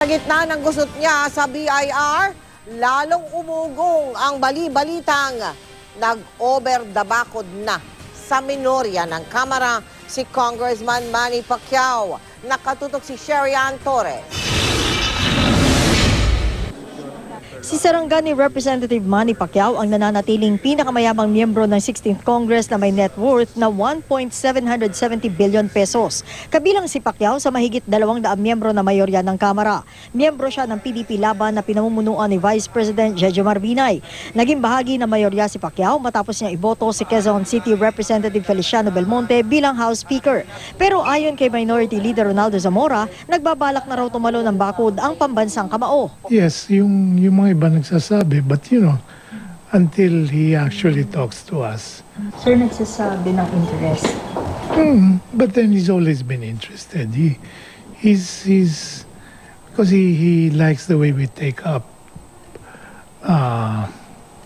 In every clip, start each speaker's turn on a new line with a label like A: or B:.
A: Sa gitna ng gusot niya sa BIR, lalong umugong ang bali-balitang nag-over the bakod na sa minorya ng Kamara si Congressman Manny Pacquiao. Nakatutok si Sherian Torres.
B: Si Sarangani Representative Manny Pacquiao ang nananatiling pinakamayamang miyembro ng 16th Congress na may net worth na 1.770 billion pesos. Kabilang si Pacquiao sa mahigit 200 miyembro na mayorya ng Kamara. Miyembro siya ng PDP laban na pinamumunuan ni Vice President Jejo Marbinay. Naging bahagi ng mayorya si Pacquiao matapos niya iboto si Quezon City Representative Feliciano Belmonte bilang House Speaker. Pero ayon kay Minority Leader Ronaldo Zamora, nagbabalak na raw tumalo ng bakod ang pambansang kamao.
C: Yes, yung, yung mga iba nagsasabi, but you know, until he actually talks to us.
B: Sir, nagsasabi ng interest.
C: Hmm, but then he's always been interested. He, he's, he's, because he, he likes the way we take up uh,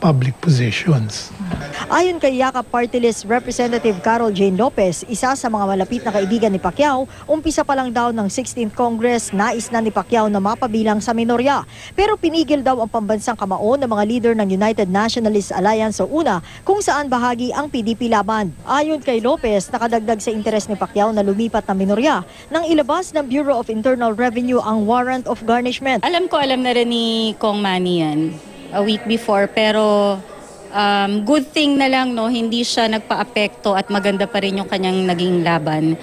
C: public positions.
B: Ayon kay Yakap Party List Representative Carol Jane Lopez, isa sa mga malapit na kaibigan ni Pacquiao, umpisa pa lang daw ng 16th Congress, nais na ni Pacquiao na mapabilang sa minorya. Pero pinigil daw ang pambansang kamao ng mga leader ng United Nationalist Alliance o UNA kung saan bahagi ang PDP laban. Ayon kay Lopez, nakadagdag sa interes ni Pacquiao na lumipat ng minorya nang ilabas ng Bureau of Internal Revenue ang warrant of garnishment.
D: Alam ko, alam na rin ni Kong Manny yan a week before. Pero um, good thing na lang, no, hindi siya nagpa-apekto at maganda pa rin yung kanyang naging laban.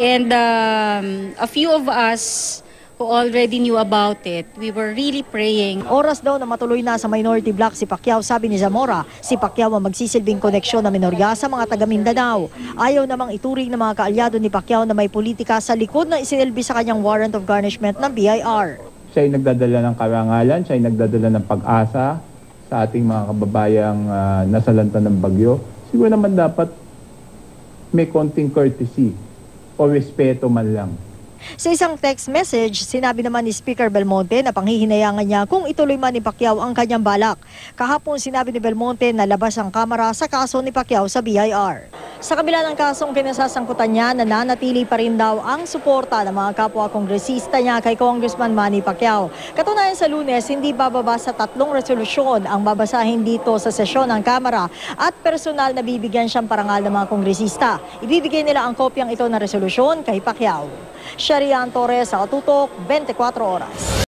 D: And um, a few of us who already knew about it, we were really praying
B: Oras daw na matuloy na sa minority block si Pacquiao, sabi ni Zamora. Si Pacquiao ang magsisilbing koneksyon na minorya sa mga taga Mindanao. Ayaw namang ituring ng mga kaalyado ni Pacquiao na may politika sa likod na isinilbi sa kanyang warrant of garnishment ng BIR.
E: Siya ay nagdadala ng karangalan, siya ay nagdadala ng pag-asa sa ating mga kababayang uh, nasalanta ng bagyo. Siguro naman dapat may konting courtesy o respeto man lang.
B: Sa isang text message, sinabi naman ni Speaker Belmonte na panghihinayangan niya kung ituloy man ni Pacquiao ang kanyang balak. Kahapon sinabi ni Belmonte na labas ang kamera sa kaso ni Pacquiao sa BIR. Sa kabila ng kasong kinasasangkutan niya, nananatili pa rin daw ang suporta ng mga kapwa kongresista niya kay Congressman Manny Pacquiao. Katunayan sa lunes, hindi bababa sa tatlong resolusyon ang babasahin dito sa sesyon ng Kamara at personal na bibigyan siyang parangal ng mga kongresista. Ibibigay nila ang kopyang ito na resolusyon kay Pacquiao. Sharian Torres, sa Katutok, 24 Oras.